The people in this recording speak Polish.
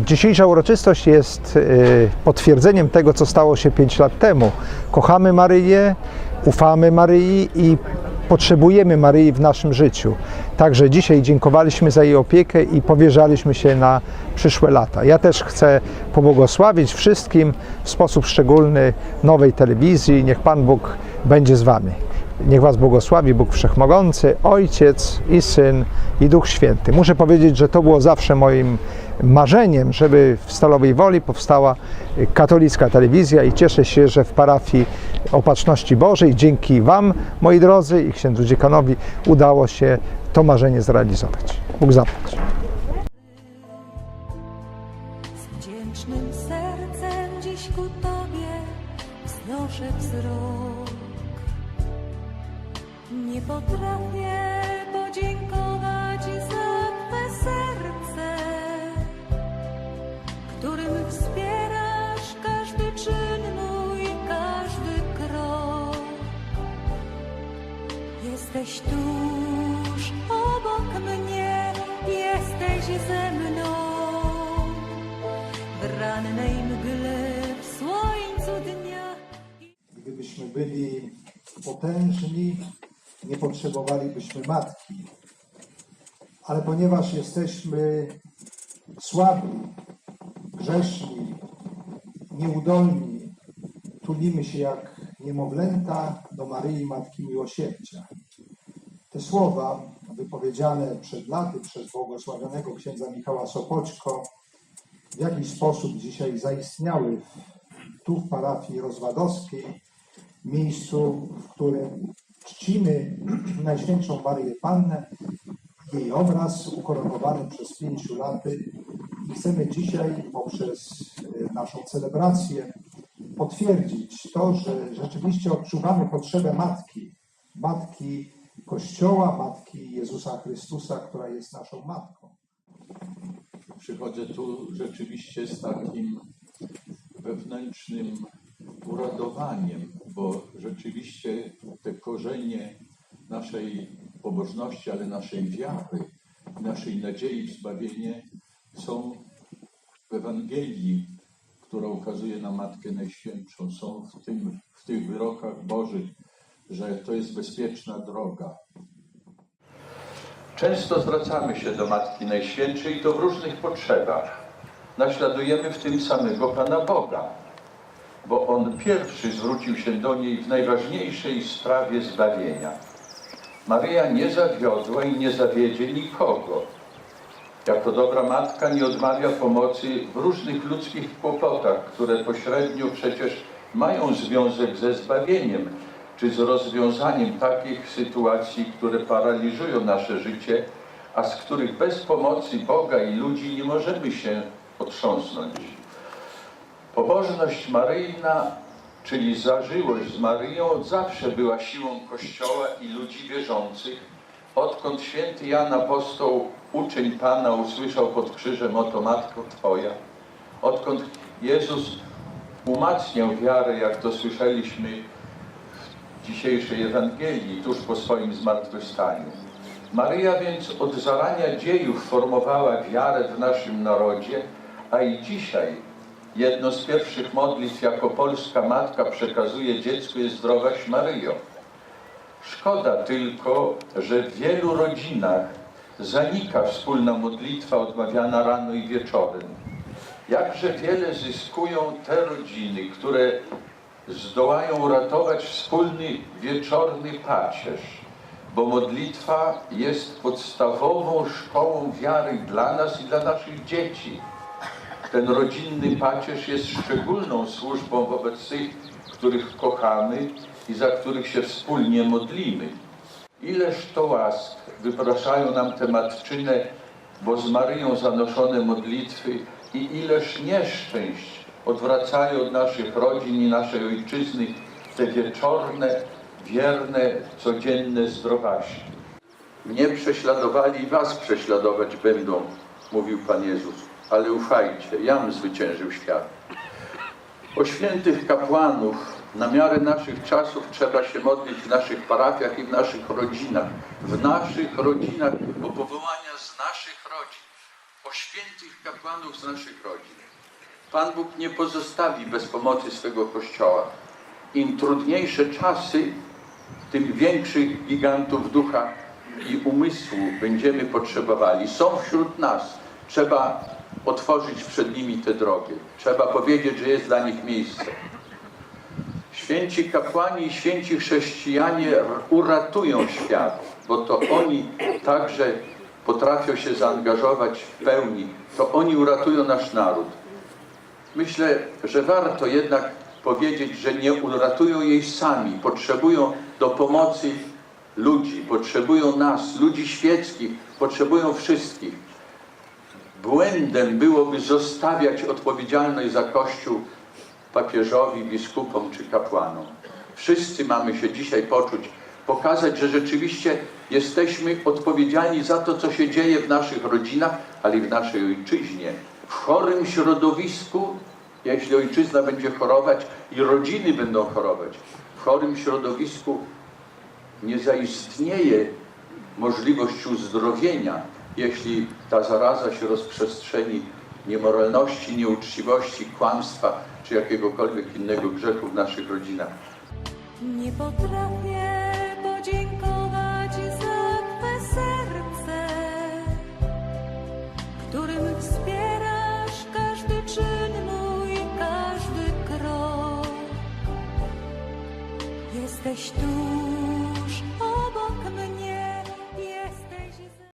Dzisiejsza uroczystość jest y, potwierdzeniem tego, co stało się 5 lat temu. Kochamy Maryję, ufamy Maryi i potrzebujemy Maryi w naszym życiu. Także dzisiaj dziękowaliśmy za jej opiekę i powierzaliśmy się na przyszłe lata. Ja też chcę pobłogosławić wszystkim w sposób szczególny nowej telewizji. Niech Pan Bóg będzie z Wami. Niech Was błogosławi Bóg Wszechmogący, Ojciec i Syn i Duch Święty. Muszę powiedzieć, że to było zawsze moim marzeniem, żeby w Stalowej Woli powstała katolicka telewizja i cieszę się, że w parafii Opatrzności Bożej dzięki Wam, moi drodzy, i księdzu dziekanowi udało się to marzenie zrealizować. Bóg zapłać. Z wdzięcznym sercem dziś ku Tobie wznoszę wzrok. Nie potrafię podziękować obok mnie, jesteś ze mną. W rannej mgle, w słońcu dnia. Gdybyśmy byli potężni, nie potrzebowalibyśmy matki. Ale ponieważ jesteśmy słabi, grzeszni, nieudolni, tulimy się jak niemowlęta do Maryi Matki Miłosierdzia. Te słowa wypowiedziane przed laty przez błogosławionego księdza Michała Sopoćko w jakiś sposób dzisiaj zaistniały tu w parafii rozwadowskiej, miejscu, w którym czcimy Najświętszą Maryję Pannę, jej obraz ukoronowany przez pięciu laty i chcemy dzisiaj poprzez e, naszą celebrację potwierdzić to, że rzeczywiście odczuwamy potrzebę Matki, Matki Kościoła, Matki Jezusa Chrystusa, która jest naszą Matką. Przychodzę tu rzeczywiście z takim wewnętrznym uradowaniem, bo rzeczywiście te korzenie naszej pobożności, ale naszej wiary, naszej nadziei w zbawienie są w Ewangelii, która ukazuje na Matkę Najświętszą, są w, tym, w tych wyrokach Bożych, że to jest bezpieczna droga, Często zwracamy się do Matki Najświętszej i to w różnych potrzebach. Naśladujemy w tym samego Pana Boga, bo On pierwszy zwrócił się do niej w najważniejszej sprawie zbawienia. Maryja nie zawiodła i nie zawiedzie nikogo. Jako dobra matka nie odmawia pomocy w różnych ludzkich kłopotach, które pośrednio przecież mają związek ze zbawieniem, czy z rozwiązaniem takich sytuacji, które paraliżują nasze życie, a z których bez pomocy Boga i ludzi nie możemy się otrząsnąć. Pobożność maryjna, czyli zażyłość z Maryją, od zawsze była siłą Kościoła i ludzi wierzących, odkąd święty Jan Apostoł, uczeń Pana, usłyszał pod krzyżem oto Matko Twoja, odkąd Jezus umacniał wiarę, jak to słyszeliśmy dzisiejszej Ewangelii, tuż po swoim zmartwychwstaniu. Maryja więc od zarania dziejów formowała wiarę w naszym narodzie, a i dzisiaj jedno z pierwszych modlitw jako polska matka przekazuje dziecku jest zdrowaś Maryjo. Szkoda tylko, że w wielu rodzinach zanika wspólna modlitwa odmawiana rano i wieczorem. Jakże wiele zyskują te rodziny, które zdołają uratować wspólny wieczorny pacierz, bo modlitwa jest podstawową szkołą wiary dla nas i dla naszych dzieci. Ten rodzinny pacierz jest szczególną służbą wobec tych, których kochamy i za których się wspólnie modlimy. Ileż to łask wypraszają nam te matczyne, bo z Maryją zanoszone modlitwy i ileż nieszczęść odwracają od naszych rodzin i naszej ojczyzny te wieczorne, wierne, codzienne zdrowaści. Mnie prześladowali was prześladować będą, mówił Pan Jezus, ale ufajcie, jam zwyciężył świat. O świętych kapłanów na miarę naszych czasów trzeba się modlić w naszych parafiach i w naszych rodzinach. W naszych rodzinach, bo powołania z naszych rodzin. o świętych kapłanów z naszych rodzin. Pan Bóg nie pozostawi bez pomocy swego Kościoła. Im trudniejsze czasy, tym większych gigantów ducha i umysłu będziemy potrzebowali. Są wśród nas. Trzeba otworzyć przed nimi tę drogę. Trzeba powiedzieć, że jest dla nich miejsce. Święci kapłani i święci chrześcijanie uratują świat, bo to oni także potrafią się zaangażować w pełni. To oni uratują nasz naród. Myślę, że warto jednak powiedzieć, że nie uratują jej sami. Potrzebują do pomocy ludzi, potrzebują nas, ludzi świeckich, potrzebują wszystkich. Błędem byłoby zostawiać odpowiedzialność za Kościół papieżowi, biskupom czy kapłanom. Wszyscy mamy się dzisiaj poczuć, pokazać, że rzeczywiście jesteśmy odpowiedzialni za to, co się dzieje w naszych rodzinach, ale i w naszej ojczyźnie. W chorym środowisku, jeśli ojczyzna będzie chorować i rodziny będą chorować, w chorym środowisku nie zaistnieje możliwość uzdrowienia, jeśli ta zaraza się rozprzestrzeni niemoralności, nieuczciwości, kłamstwa czy jakiegokolwiek innego grzechu w naszych rodzinach. Nie potrafię każdy krok. Jesteś tu